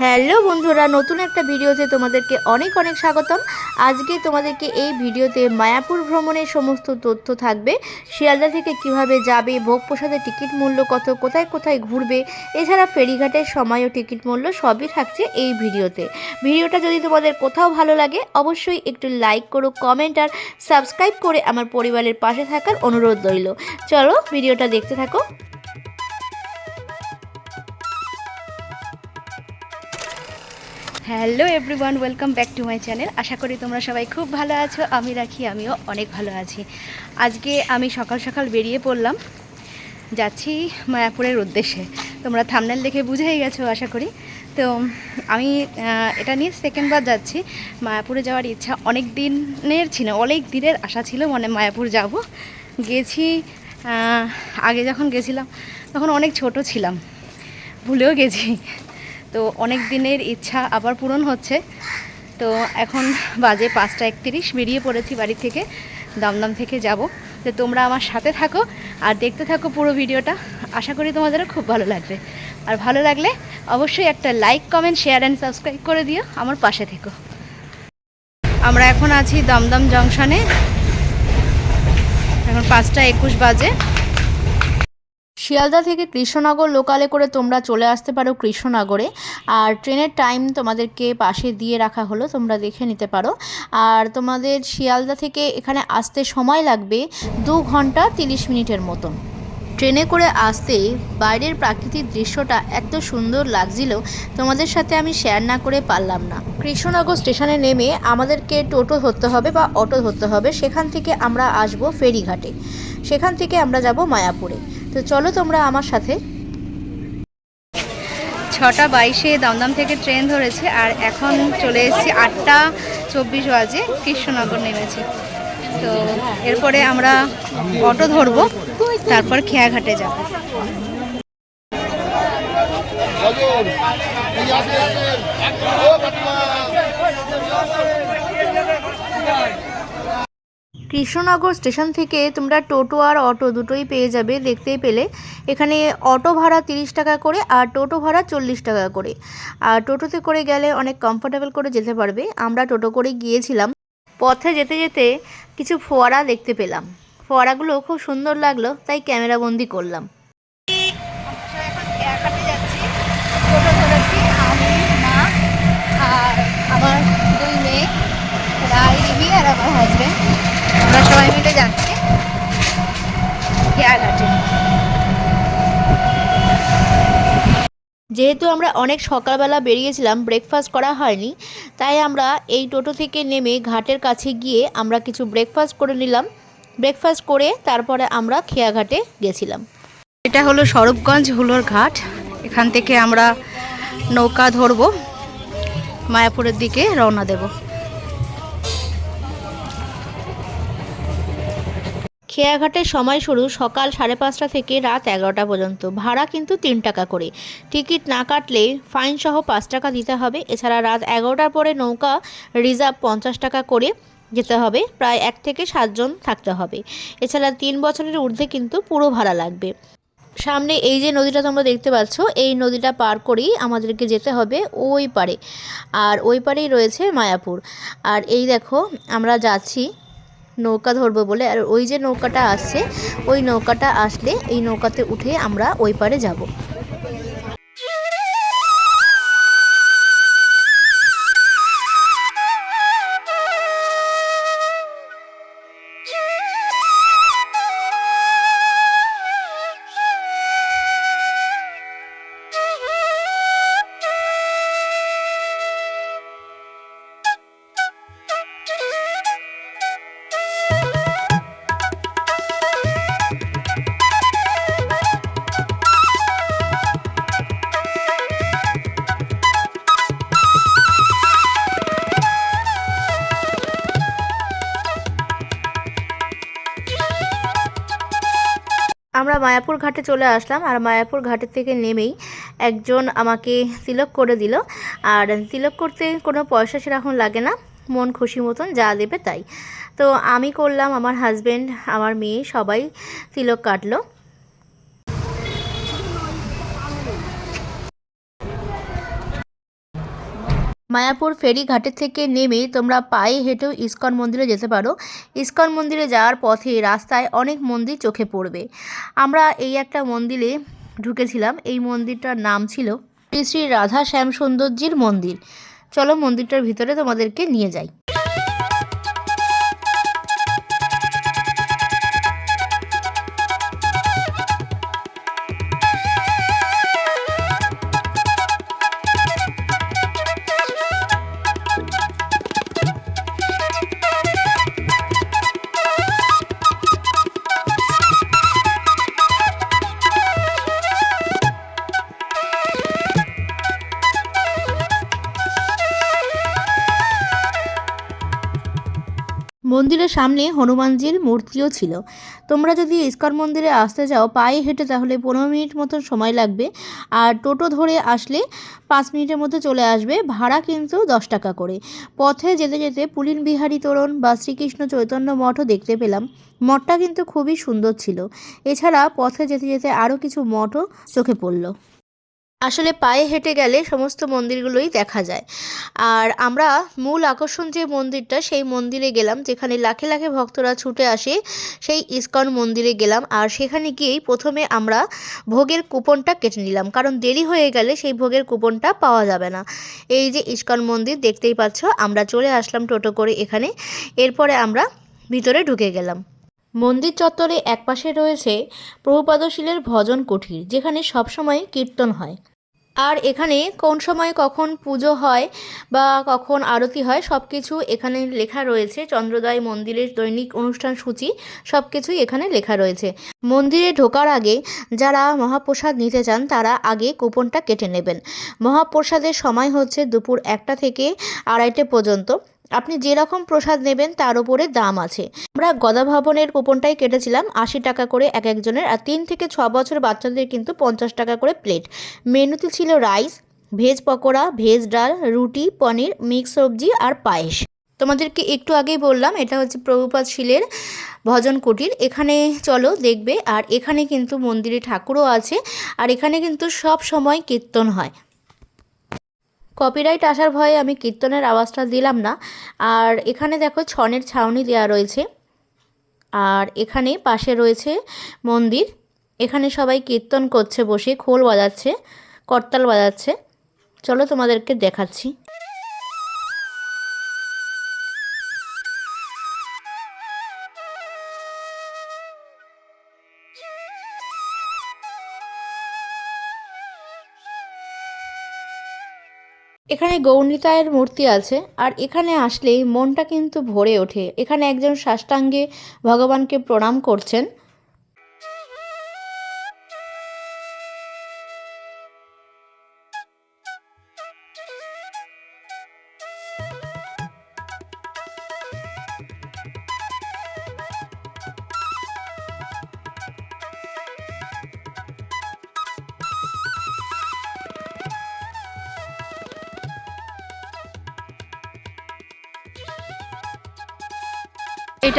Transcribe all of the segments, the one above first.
Hello বন্ধুরা, নতুন একটা ভিডিওতে তোমাদেরকে অনেক অনেক স্বাগতম। আজকে তোমাদেরকে এই ভিডিওতে মায়াপুর ভ্রমণের সমস্ত তথ্য থাকবে, শিয়ালদা থেকে কীভাবে যাবে, ভোগ প্রসাদের টিকিট মূল্য কত, কোথায় কোথায় ঘুরবে, এছাড়া ফেরিঘাটের সময় ও টিকিট মূল্য সবই থাকছে এই ভিডিওতে। ভিডিওটা যদি তোমাদের কোথাও ভালো লাগে, অবশ্যই একটু লাইক করো, কমেন্ট আর সাবস্ক্রাইব করে আমার পরিবারের পাশে থাকার অনুরোধ রইল। চলো ভিডিওটা দেখতে থাকো। Hello everyone, welcome back to my channel. আশা করি তোমরা সবাই খুব ভালো আছো, আমি রাখি, আমিও অনেক ভালো আছি। আজকে আমি সকাল সকাল বেরিয়ে পড়লাম, যাচ্ছি মায়াপুরের উদ্দেশ্যে। তোমরা থামনেল দেখে বুঝেই গেছো, আশা করি। তো আমি এটা নিয়ে সেকেন্ডবার যাচ্ছি। মায়াপুরে যাওয়ার ইচ্ছা অনেক দিনের ছিল, অনেক দিনের আশা ছিল মানে মায়াপুর যাব। গেছি আগে যখন গেছিলাম, তখন অনেক ছোট ছিলাম, ভুলেও গেছি। তো অনেক দিনের ইচ্ছা আবার পূরণ হচ্ছে। তো এখন বাজে পাঁচটা একত্রিশ, বেরিয়ে পড়েছি বাড়ি থেকে, দমদম থেকে যাব। তো তোমরা আমার সাথে থাকো আর দেখতে থাকো পুরো ভিডিওটা। আশা করি তোমাদেরও খুব ভালো লাগবে। আর ভালো লাগলে অবশ্যই একটা like, comment, share and subscribe করে দিও আমার পাশে থেকো। আমরা এখন আছি দমদম জংশনে। এখন পাঁচটা একুশ বাজে। শিয়ালদা থেকে কৃষ্ণনগর লোকালে করে তোমরা চলে আসতে পারো কৃষ্ণনগরে। আর ট্রেনের টাইম তোমাদেরকে পাশে দিয়ে রাখা হলো, তোমরা দেখে নিতে পারো। আর তোমাদের শিয়ালদা থেকে এখানে আসতে সময় লাগবে দু ঘণ্টা তিরিশ মিনিটের মতন। ট্রেনে করে আসতে বাইরের প্রাকৃতিক দৃশ্যটা এত সুন্দর লাগছিল, তোমাদের সাথে আমি শেয়ার না করে পারলাম না। কৃষ্ণনগর স্টেশনে নেমে আমাদেরকে টোটো ধরতে হবে বা অটো ধরতে হবে, সেখান থেকে আমরা আসব ফেরিঘাটে। সেখান থেকে আমরা যাব মায়াপুরে। তো চলো তোমরা আমার সাথে। ছটা বাইশে দমদম থেকে ট্রেন ধরেছে আর এখন চলে এসেছি আটটা চব্বিশ বাজে কৃষ্ণনগর নেমেছি। তো এরপরে আমরা অটো ধরবো তারপর খেয়াঘাটে যাব। কৃষ্ণনগর স্টেশন থেকে তোমরা টোটো আর অটো দুটোই পেয়ে যাবে, দেখতেই পেলে। এখানে অটো ভাড়া তিরিশ টাকা করে আর টোটো ভাড়া চল্লিশ টাকা করে। আর টোটোতে করে গেলে অনেক কমফোর্টেবল করে যেতে পারবে। আমরা টোটো করে গিয়েছিলাম। পথে যেতে যেতে কিছু ফোয়ারা দেখতে পেলাম। ফোয়ারাগুলো খুব সুন্দর লাগল, তাই ক্যামেরা বন্দি করলাম। আর আমার দুই মেয়ে রিমি আর আমার হাজব্যান্ড আমরা সবাই মিলে যাচ্ছি। খেয়াঘাটে যেহেতু আমরা অনেক সকালবেলা বেরিয়েছিলাম ব্রেকফাস্ট করা হয়নি তাই আমরা এই টোটো থেকে নেমে ঘাটের কাছে গিয়ে আমরা কিছু ব্রেকফাস্ট করে নিলাম। ব্রেকফাস্ট করে তারপরে আমরা খেয়াঘাটে গেছিলাম। এটা হলো স্বরূপগঞ্জ হুলোর ঘাট। এখান থেকে আমরা নৌকা ধরবো মায়াপুরের দিকে রওনা দেব। খেয়াঘাটের সময় শুরু সকাল সাড়ে পাঁচটা থেকে রাত এগারোটা পর্যন্ত। ভাড়া কিন্তু তিন টাকা করে। টিকিট না কাটলে ফাইন সহ পাঁচ টাকা দিতে হবে। এছাড়া রাত এগারোটার পরে নৌকা রিজার্ভ পঞ্চাশ টাকা করে যেতে হবে। প্রায় এক থেকে সাতজন থাকতে হবে। এছাড়া তিন বছরের ঊর্ধ্বে কিন্তু পুরো ভাড়া লাগবে। সামনে এই যে নদীটা তোমরা দেখতে পাচ্ছ, এই নদীটা পার করেই আমাদেরকে যেতে হবে ওই পারে। আর ওই পারেই রয়েছে মায়াপুর। আর এই দেখো, আমরা যাচ্ছি নৌকা ধরবো বলে, আর ওই যে নৌকাটা আসছে, ওই নৌকাটা আসলে এই নৌকাতে উঠে আমরা ওই পারে যাব। আমরা মায়াপুর ঘাটে চলে আসলাম আর মায়াপুর ঘাটের থেকে নেমেই একজন আমাকে তিলক করে দিল। আর তিলক করতে কোনো পয়সা সেরকম লাগে না, মন খুশি মতন যা দেবে তাই। তো আমি করলাম, আমার হাজব্যান্ড আমার মেয়ে সবাই তিলক কাটলো। মায়াপুর ফেরি ঘাটের থেকে নেমে তোমরা পায়ে হেঁটেও ইস্কন মন্দিরে যেতে পারো। ইস্কন মন্দিরে যাওয়ার পথে রাস্তায় অনেক মন্দির চোখে পড়বে। আমরা এই একটা মন্দিরে ঢুকেছিলাম। এই মন্দিরটার নাম ছিল শ্রী শ্রী রাধা শ্যাম সৌন্দর্যের মন্দির। চলো মন্দিরটার ভিতরে তোমাদেরকে নিয়ে যাই। মন্দিরের সামনে হনুমানজির মূর্তিও ছিল। তোমরা যদি ইস্কন মন্দিরে আসতে যাও পায়ে হেঁটে তাহলে পনেরো মিনিট মতন সময় লাগবে। আর টোটো ধরে আসলে পাঁচ মিনিটের মধ্যে চলে আসবে, ভাড়া কিন্তু দশ টাকা করে। পথে যেতে যেতে পুলিন বিহারী তোরণ বা শ্রীকৃষ্ণ চৈতন্য মঠও দেখতে পেলাম। মঠটা কিন্তু খুবই সুন্দর ছিল। এছাড়া পথে যেতে যেতে আরও কিছু মঠও চোখে পড়ল। আসলে পায়ে হেঁটে গেলে সমস্ত মন্দিরগুলোই দেখা যায়। আর আমরা মূল আকর্ষণ যে মন্দিরটা, সেই মন্দিরে গেলাম, যেখানে লাখে লাখে ভক্তরা ছুটে আসে, সেই ইস্কন মন্দিরে গেলাম। আর সেখানে গিয়েই প্রথমে আমরা ভোগের কুপনটা কেটে নিলাম। কারণ দেরি হয়ে গেলে সেই ভোগের কুপনটা পাওয়া যাবে না। এই যে ইস্কন মন্দির, দেখতেই পাচ্ছ, আমরা চলে আসলাম টোটো করে এখানে। এরপরে আমরা ভিতরে ঢুকে গেলাম। মন্দির চত্বরে একপাশে রয়েছে প্রভুপাদশীলের ভজন কুঠির যেখানে সবসময় কীর্তন হয়। আর এখানে কোন সময় কখন পুজো হয় বা কখন আরতি হয় সব কিছু এখানে লেখা রয়েছে। চন্দ্রোদয় মন্দিরের দৈনিক অনুষ্ঠান সূচি সব কিছুই এখানে লেখা রয়েছে। মন্দিরে ঢোকার আগে যারা মহাপ্রসাদ নিতে চান, তারা আগে কুপনটা কেটে নেবেন। মহাপ্রসাদের সময় হচ্ছে দুপুর একটা থেকে আড়াইটে পর্যন্ত। আপনি যেরকম প্রসাদ নেবেন তার উপরে দাম আছে। আমরা গদা ভবনের কুপনটাই কেটেছিলাম, আশি টাকা করে এক একজনের আর তিন থেকে ছ বছর বাচ্চাদের কিন্তু পঞ্চাশ টাকা করে প্লেট। মেনুতে ছিল রাইস, ভেজ পকোড়া, ভেজ ডাল, রুটি, পনির, মিক্স সবজি আর পায়েস। তোমাদেরকে একটু আগেই বললাম, এটা হচ্ছে প্রভুপাত শিলের ভজন কুটির। এখানে চলো দেখবে, আর এখানে কিন্তু মন্দিরে ঠাকুরও আছে, আর এখানে কিন্তু সব সময় কীর্তন হয়। কপিরাইট আসার ভয়ে আমি কীর্তনের আওয়াজটা দিলাম না। আর এখানে দেখো ছনের ছাউনি দেওয়া রয়েছে। আর এখানে পাশে রয়েছে মন্দির। এখানে সবাই কীর্তন করছে বসে, খোল বাজাচ্ছে, করতাল বাজাচ্ছে। চলো তোমাদেরকে দেখাচ্ছি। এখানে গৌণিতায়ের মূর্তি আছে, আর এখানে আসলেই মনটা কিন্তু ভরে ওঠে। এখানে একজন সাষ্টাঙ্গে ভগবানকে প্রণাম করছেন।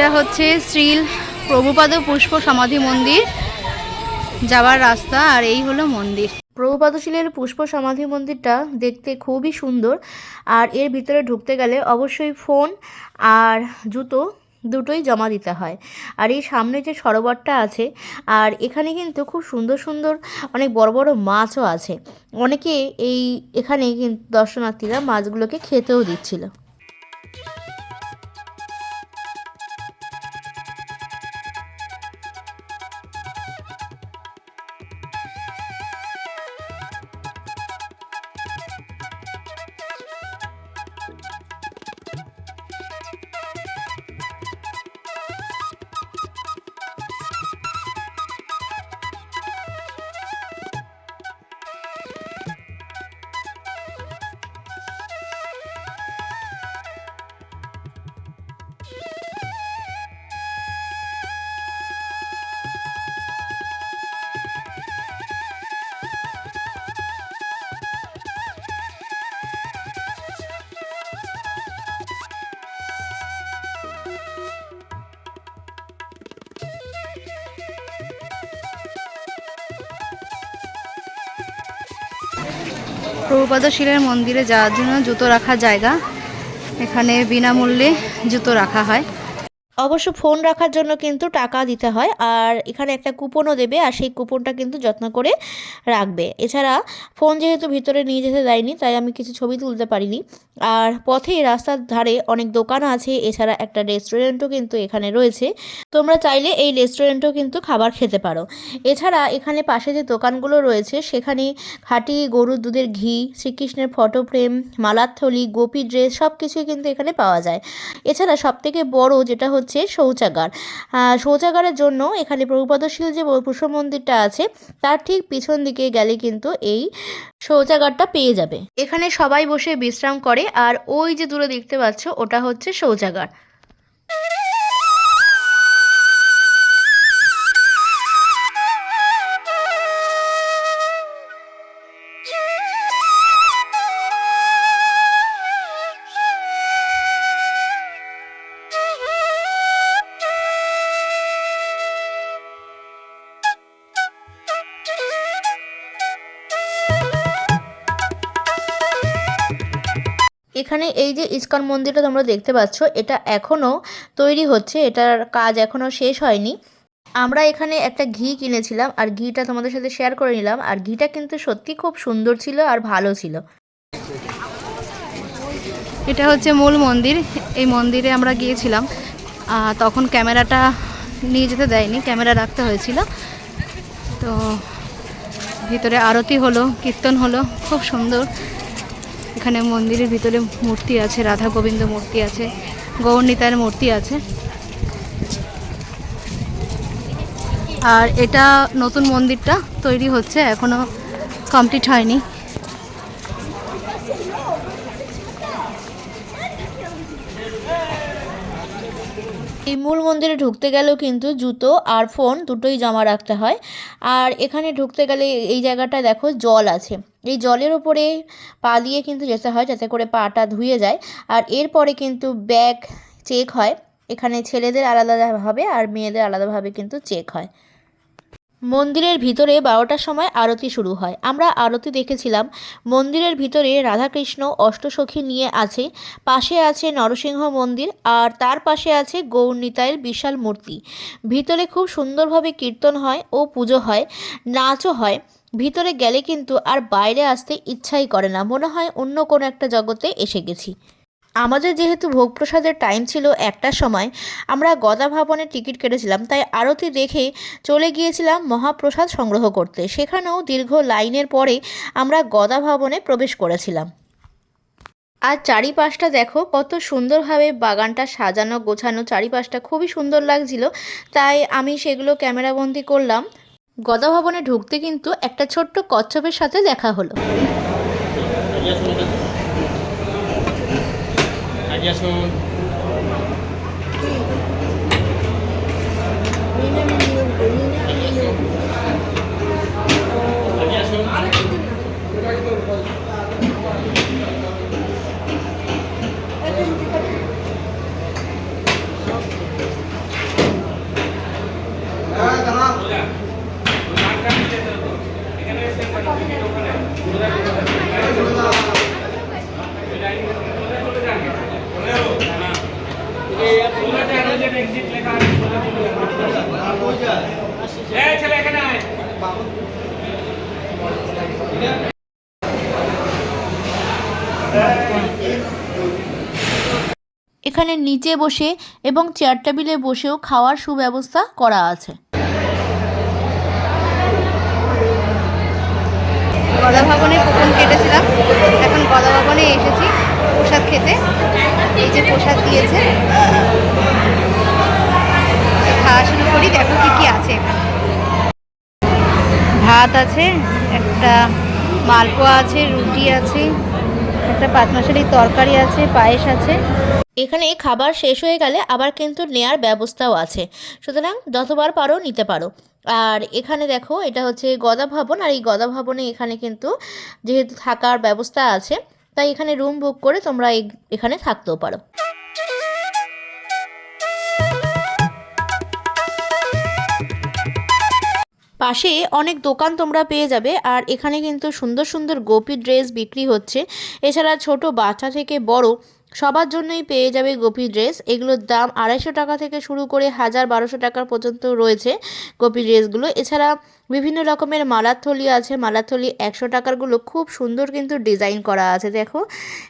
এটা হচ্ছে শ্রীল প্রভুপাদ পুষ্প সমাধি মন্দির যাওয়ার রাস্তা, আর এই হলো মন্দির। প্রভুপাদশীলের পুষ্প সমাধি মন্দিরটা দেখতে খুবই সুন্দর, আর এর ভিতরে ঢুকতে গেলে অবশ্যই ফোন আর জুতো দুটোই জমা দিতে হয়। আর এই সামনে যে সরোবরটা আছে, আর এখানে কিন্তু খুব সুন্দর সুন্দর অনেক বড় বড় মাছও আছে। অনেকে এই এখানে কিন্তু দর্শনার্থীরা মাছগুলোকে খেতেও দিচ্ছিল। প্রভুপাদ শিলের মন্দিরে যাওয়ার জন্য জুতো রাখার জায়গা। এখানে বিনামূল্যে জুতো রাখা হয়। অবশ্য ফোন রাখার জন্য কিন্তু টাকা দিতে হয়, আর এখানে একটা কুপনও দেবে, আর সেই কুপনটা কিন্তু যত্ন করে রাখবে। এছাড়া ফোন যেহেতু ভিতরে নিয়ে যেতে দেয়নি, তাই আমি কিছু ছবি তুলতে পারিনি। আর পথে রাস্তার ধারে অনেক দোকান আছে, এছাড়া একটা রেস্টুরেন্টও কিন্তু এখানে রয়েছে। তোমরা চাইলে এই রেস্টুরেন্টও কিন্তু খাবার খেতে পারো। এছাড়া এখানে পাশে যে দোকানগুলো রয়েছে, সেখানে খাঁটি গরুর দুধের ঘি, শ্রীকৃষ্ণের ফটো ফ্রেম, মালার থলি, গোপী ড্রেস সব কিছুই কিন্তু এখানে পাওয়া যায়। এছাড়া সবথেকে বড় যেটা হচ্ছে শৌচাগার। আহ, শৌচাগারের জন্য এখানে প্রভুপদশীল যে পুষ্প মন্দিরটা আছে তার ঠিক পিছন দিকে গেলে কিন্তু এই শৌচাগারটা পেয়ে যাবে। এখানে সবাই বসে বিশ্রাম করে আর ওই যে দূরে দেখতে পাচ্ছ ওটা হচ্ছে শৌচাগার। এখানে এই যে ইস্কন মন্দিরটা তোমরা দেখতে পাচ্ছ, এটা এখনও তৈরি হচ্ছে, এটার কাজ এখনও শেষ হয়নি। আমরা এখানে একটা ঘি কিনেছিলাম, আর ঘিটা তোমাদের সাথে শেয়ার করে নিলাম, আর ঘিটা কিন্তু সত্যি খুব সুন্দর ছিল আর ভালো ছিল। এটা হচ্ছে মূল মন্দির, এই মন্দিরে আমরা গিয়েছিলাম। তখন ক্যামেরাটা নিয়ে যেতে দেয়নি, ক্যামেরা রাখতে হয়েছিল। তো ভিতরে আরতি হলো, কীর্তন হলো, খুব সুন্দর। এখানে মন্দিরের ভিতরে মূর্তি আছে, রাধা গোবিন্দ মূর্তি আছে, গৌরনীতার মূর্তি আছে। আর এটা নতুন মন্দিরটা তৈরি হচ্ছে, এখনও কমপ্লিট হয়নি। এই মূল মন্দিরে ঢুকতে গেলেও কিন্তু জুতো আর ফোন দুটোই জমা রাখতে হয়। আর এখানে ঢুকতে গেলে এই জায়গাটায় দেখো জল আছে। এই জলের উপরে পা দিয়ে কিন্তু যেতে হয়, যাতে করে পাটা ধুয়ে যায়। আর এরপরে কিন্তু ব্যাগ চেক হয়। এখানে ছেলেদের আলাদাভাবে আর মেয়েদের আলাদাভাবে কিন্তু চেক হয়। মন্দিরের ভিতরে বারোটার সময় আরতি শুরু হয়। আমরা আরতি দেখেছিলাম। মন্দিরের ভিতরে রাধাকৃষ্ণ অষ্টসখী নিয়ে আছে। পাশে আছে নরসিংহ মন্দির আর তার পাশে আছে গৌরনীতায়ের বিশাল মূর্তি। ভিতরে খুব সুন্দরভাবে কীর্তন হয় ও পুজো হয়, নাচও হয়। ভিতরে গেলে কিন্তু আর বাইরে আসতে ইচ্ছাই করে না। মনে হয় অন্য কোনো একটা জগতে এসে গেছি। আমাদের যেহেতু ভোগ প্রসাদের টাইম ছিল একটার সময়, আমরা গদা ভবনের টিকিট কেটেছিলাম, তাই আরতি দেখে চলে গিয়েছিলাম মহাপ্রসাদ সংগ্রহ করতে। সেখানেও দীর্ঘ লাইনের পরে আমরা গদা ভবনে প্রবেশ করেছিলাম। আর চারিপাশটা দেখো, কত সুন্দরভাবে বাগানটা সাজানো, গোছানো, চারিপাশটা খুবই সুন্দর লাগছিল। তাই আমি সেগুলো ক্যামেরাবন্দি করলাম। গদা ভবনে ঢুকতে কিন্তু একটা ছোট্ট কচ্ছপের সাথে দেখা হলো। আগে আসুন আগে আসুন এই ছেলে এখানে নিচে বসে এবং চেয়ার টেবিলে বসেও খাওয়ার সুব্যবস্থা করা আছে। গদা ভবনে কুপন কেটেছিলাম। এখন গদা ভবনে এসেছি প্রসাদ খেতে। এই যে প্রসাদ দিয়েছে। খাওয়া শুরু করি, দেখো কি কি আছে। ভাত আছে, একটা মালপোয়া আছে, রুটি আছে, একটা পাঁচমাশালির তরকারি আছে, পায়েস আছে। এখানে খাবার শেষ হয়ে গেলে আবার কিন্তু নেয়ার ব্যবস্থাও আছে। সুতরাং যতবার পারো নিতে পারো। আর এখানে দেখো, এটা হচ্ছে গদা ভবন, আর এই গদা ভবনে এখানে কিন্তু যেহেতু থাকার ব্যবস্থা আছে, তাই এখানে রুম বুক করে তোমরা এখানে থাকতেও পারো। পাশে অনেক দোকান তোমরা পেয়ে যাবে, আর এখানে কিন্তু সুন্দর সুন্দর গোপী ড্রেস বিক্রি হচ্ছে। এছাড়া ছোট বাচ্চা থেকে বড় সবার জন্যই পেয়ে যাবে গোপী ড্রেস। এগুলোর দাম আড়াইশো টাকা থেকে শুরু করে হাজার বারোশো টাকা পর্যন্ত রয়েছে গোপী ড্রেসগুলো। এছাড়া বিভিন্ন রকমের মালার থলি আছে। মালার থলি একশো টাকারগুলো খুব সুন্দর কিন্তু ডিজাইন করা আছে। দেখো,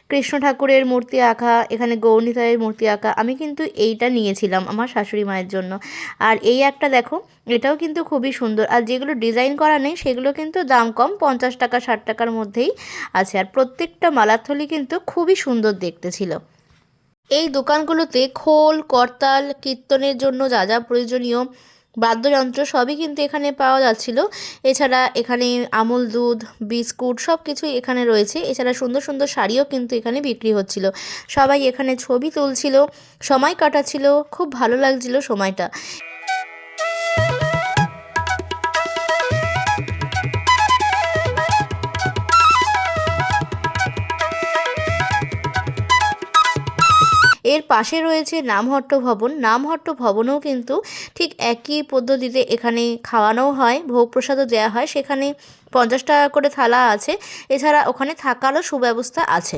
কৃষ্ণ ঠাকুরের মূর্তি আঁকা, এখানে গৌরীতায়ের মূর্তি আঁকা। আমি কিন্তু এইটা নিয়েছিলাম আমার শাশুড়ি মায়ের জন্য। আর এই একটা দেখো, এটাও কিন্তু খুবই সুন্দর। আর যেগুলো ডিজাইন করা নেই, সেগুলো কিন্তু দাম কম, পঞ্চাশ টাকা, ষাট টাকার মধ্যেই আছে। আর প্রত্যেকটা মালার থলি কিন্তু খুবই সুন্দর দেখতে ছিল। এই দোকানগুলোতে খোল, করতাল, কীর্তনের জন্য যা যা প্রয়োজনীয় বাদ্যযন্ত্র সবই কিন্তু এখানে পাওয়া যাচ্ছিল। এছাড়া এখানে আমুল দুধ, বিস্কুট সব কিছুই এখানে রয়েছে। এছাড়া সুন্দর সুন্দর শাড়িও কিন্তু এখানে বিক্রি হচ্ছিল। সবাই এখানে ছবি তুলছিল। সময় কাটাচ্ছিল। খুব ভালো লাগছিল সময়টা। এর পাশে রয়েছে নামহট্ট ভবন। নামহট্ট ভবনেও কিন্তু ঠিক একই পদ্ধতিতে এখানে খাওয়ানোও হয়, ভোগ প্রসাদও দেওয়া হয়। সেখানে পঞ্চাশ টাকা করে থালা আছে। এছাড়া ওখানে থাকারও সুব্যবস্থা আছে।